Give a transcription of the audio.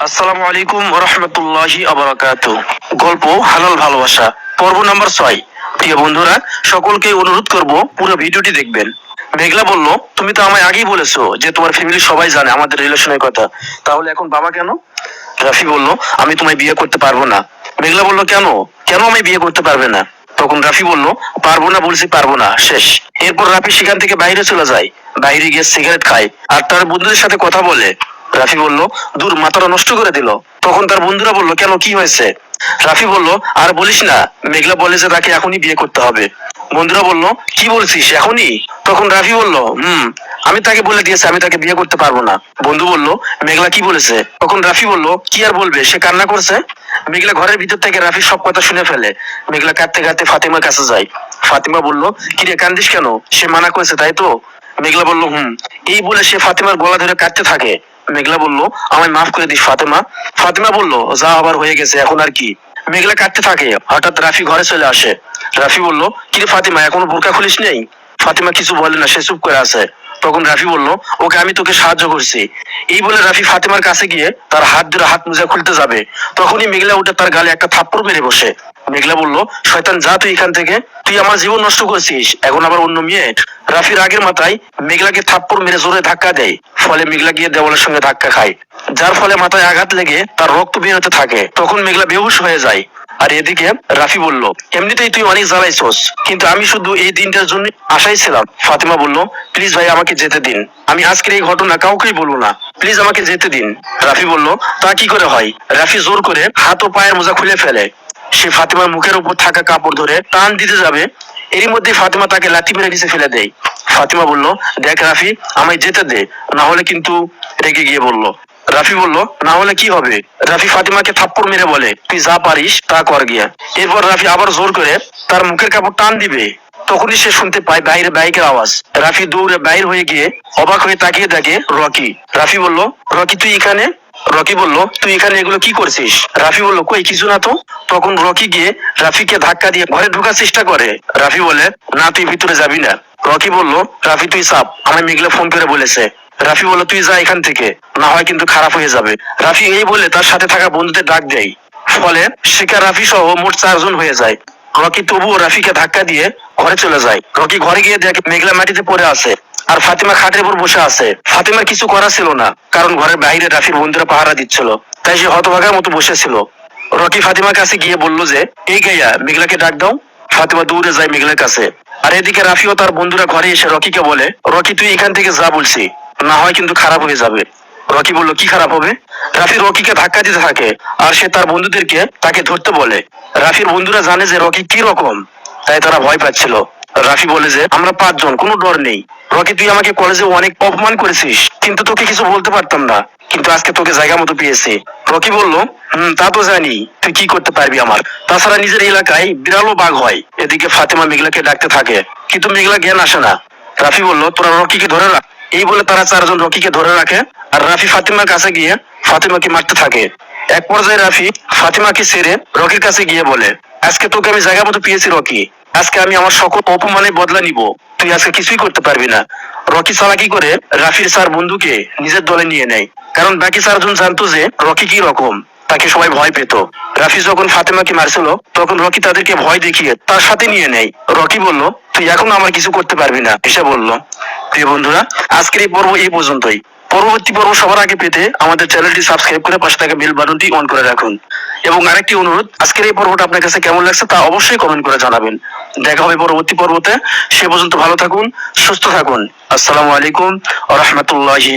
আসসালামু আলাইকুম রহমতুল্লাহি আবরাকাত। গল্প, হালাল ভালোবাসা, পর্ব নাম্বার ছয়। প্রিয় বন্ধুরা, সকলকে অনুরোধ করব পুরো ভিডিওটি দেখবেন। মেঘলা বলল, তুমি তো আমায় আগেই বলেছ যে তোমার ফ্যামিলি সবাই জানে আমাদের রিলেশনের কথা। তাহলে এখন বাবা কেন? রাফি বলল, আমি তোমায় বিয়ে করতে পারব না। মেঘলা বলল, কেন? কেন আমি বিয়ে করতে পারবে না? তখন রাফি বলল, পারব না বলছি পারব না, শেষ। এরপর রাফি সেখান থেকে বাইরে চলে যায়। বাইরে গিয়ে সিগারেট খায়। আর তার বন্ধুদের সাথে কথা বলে। রাফি বলল, দূর, মাথাটা নষ্ট করে দিল। তখন তার বন্ধুরা বলল, কেন, কি হয়েছে? রাফি বলল, আর বলিস না, মেঘলা বলে যে তাকে এখনই বিয়ে করতে হবে। বন্ধুরা বলল, কি বলছিস, এখনই? তখন রাফি বলল, হুম, আমি তাকে বলে দিয়েছি, আমি তাকে বিয়ে করতে পারব না। বন্ধু বলল, মেঘলা কি বলেছে? তখন রাফি বলল, কি আর বলবে, সে কান্না করছে? মেঘলা ঘরের ভিতর থেকে রাফি সব কথা শুনে ফেলে। মেঘলা কাঁদতে কাঁদতে ফাতিমার কাছে যায়। ফাতিমা বলল কিরে কান্দিস কেন? সে মানা করেছে, তাই তো? মেঘলা বলল, হুম, এই বলে সে ফাতিমার গলা ধরে কাঁদতে থাকে। মেঘলা বলল, আমায় মাফ করে দিস, ফাতেমা। ফাতেমা বলল, যা আবার হয়ে গেছে, এখন আর কি? মেঘলা কাটতে থাকে। হঠাৎ রাফি ঘরে চলে আসে। রাফি বলল, কিরে ফাতিমা, এখনও বোরকা খুলিস নেই? ফাতিমা কিছু বলে না, সে চুপ করে আছে। তখন রাফি বলল, ওকে আমি তোকে সাহায্য করছি। এই বলে রাফি ফাতেমার কাছে গিয়ে তার হাত ধরে হাত মোজা খুলতে যাবে। তখনই মেঘলা উঠে তার গালে একটা থাপ্পড় মেরে বসে। মেঘলা বলল, শয়তান, যা তুই এখান থেকে, তুই আমার জীবন নষ্ট করছিস, এখন আবার অন্য মেয়ে? রাফির আগের মাথায় মেঘলাকে থাপ্পড় মেরে জোরে ধাক্কা দেয়। ফলে মেঘলা গিয়ে দেওয়ালের সঙ্গে ধাক্কা খায়। যার ফলে মাথায় আঘাত লেগে তার রক্ত বের হতে থাকে। তখন মেঘলা বেহুশ হয়ে যায়। আর এদিকে রাফি বলল, এমনিতেই তুই অনেক জ্বালাইছস, কিন্তু আমি শুধু এই দিনটার জন্য আশাই ছিলাম। ফাতিমা বলল, প্লিজ ভাই, আমাকে যেতে দিন। আমি আজকের এই ঘটনা কাউকেই বলব না। প্লিজ আমাকে যেতে দিন। রাফি বলল, তা কি করে হয়? রাফি জোর করে হাত ও পায়ের মোজা খুলে ফেলে। সে ফাতিমার মুখের উপর থাকা কাপড় ধরে টান দিতে যাবে। এরই মধ্যে ফাতিমা তাকে লাথি মেরে নিচে ফেলে দেয়। ফাতিমা বলল, দেখ রাফি, আমায় যেতে দে, না হলে কিন্তু রেগে গিয়ে বলল। রাফি বলল, না হলে কি হবে? রাফি ফাতিমাকে থাপ্পড় মেরে বলে, তুই যা পারিস, তা কর গিয়া। এরপর রাফি আবার জোর করে তার মুখের কাপড় টান দিবে। তখনই সে শুনতে পায় বাইরে বাইকের আওয়াজ। রাফি দৌড়ে বাইর হয়ে গিয়ে অবাক হয়ে তাকিয়ে দেখে রকি। রাফি বলল, রকি, তুই এখানে? রকি বলল, তুই এখানে এগুলো কি করছিস? রাফি বলল, কই, কিছু না তো। তখন রকি গিয়ে রাফিকে ধাক্কা দিয়ে ঘরে ঢোকার চেষ্টা করে। রাফি বলে, না, তুই ভিতরে যাবি না। রকি বলল, রাফি, তুই সাপ আমায় মেঘলা ফোন করে বলেছে। রাফি বলল, তুই যা এখান থেকে, না হয় কিন্তু খারাপ হয়ে যাবে। রাফি এই বলে তার সাথে থাকা বন্ধুদের ডাক দেয়। ফলে শিকার রাফি সহ মোট চারজন হয়ে যায়। রকি তবুও রাফিকে ধাক্কা দিয়ে ঘরে চলে যায়। রকি ঘরে গিয়ে দেখে, মেঘলা মাটিতে পড়ে আছে। আর ফাতিমা খাটের উপর বসে আছে। ফাতিমার কিছু করা ছিল না, কারণ ঘরের বাইরে রাফির বন্ধুরা পাহারা দিচ্ছিল। তাই সে হতভাগার মতো বসেছিল। রকি ফাতিমার কাছে গিয়ে বলল যে, এই গাইয়া, মেঘলাকে ডাক দাও। ফাতিমা দৌড়ে যায় মেঘলার কাছে। আর এদিকে রাফি ও তার বন্ধুরা ঘরে এসে রকিকে বলে, রকি, তুই এখান থেকে যা বলছি। না হয় কিন্তু খারাপ হয়ে যাবে। রকি বলল, কি খারাপ হবে? রাফি রকিকে ধাক্কা দিতে থাকে, আর সে তার বন্ধুদেরকে তাকে ধরতে বলে। রাফির বন্ধুরা জানে যে রকি কি রকম, তাই তারা ভয় পাচ্ছিল। রাফি বলে যে, আমরা পাঁচজন, কোনো ডর নেই। রকি, তুই আমাকে কলেজে অনেক অপমান করেছিস, কিন্তু তোকে কিছু বলতে পারতাম না। কিন্তু আজকে তোকে জায়গা মতো পেয়েছি। রকি বলল, হম, তা তো জানি, তুই কি করতে পারবি আমার? তাছাড়া নিজের এলাকায় বিড়ালও বাঘ হয়, এদিকে ফাতেমা মেঘলাকে ডাকতে থাকে, কিন্তু মেঘলা জ্ঞান আসে না। রাফি বলল, তোরা রকিকে ধরে রাখ। এই বলে তারা চারজন রকিকে ধরে রাখে, আর রাফি ফাতিমার কাছে গিয়ে ফাতিমাকে মারতে থাকে। এক পর্যায়ে রাফি ফাতিমাকে ছেড়ে রকির কাছে গিয়ে বলে, আজকে তোকে আমি জায়গা মতো পেয়েছি, রকি। আজকে আমি আমার সকল অপমানের বদলা নিব। তুই আজকে কিছুই করতে পারবি না। রকি চালাকি করে? রাফির চার বন্ধুকে নিজের দলে নিয়ে নেয়। কারণ বাকি চারজন জানতো যে রকি কি রকম। তাকে সবাই ভয় পেত। রাফি যখন ফাতেমাকে মারছিল, তখন রকি তাদেরকে ভয় দেখিয়ে তার সাথে নিয়ে নেয়। রকি বলল, তুই এখন আমার কিছু করতে পারবি না। এসে বলল, প্রিয় বন্ধুরা, আজকের এই পর্ব এই পর্যন্তই। পরবর্তী পর্ব সবার আগে পেতে আমাদের চ্যানেলটি সাবস্ক্রাইব করে পাশে থাকা বেল বাটনটি অন করে রাখুন। এবং আরেকটি অনুরোধ, আজকের এই পর্বটা আপনার কাছে কেমন লাগছে তা অবশ্যই কমেন্ট করে জানাবেন। দেখা হবে পরবর্তী পর্বতে, সে পর্যন্ত ভালো থাকুন, সুস্থ থাকুন। আসসালামু আলাইকুম ও রহমতুল্লাহি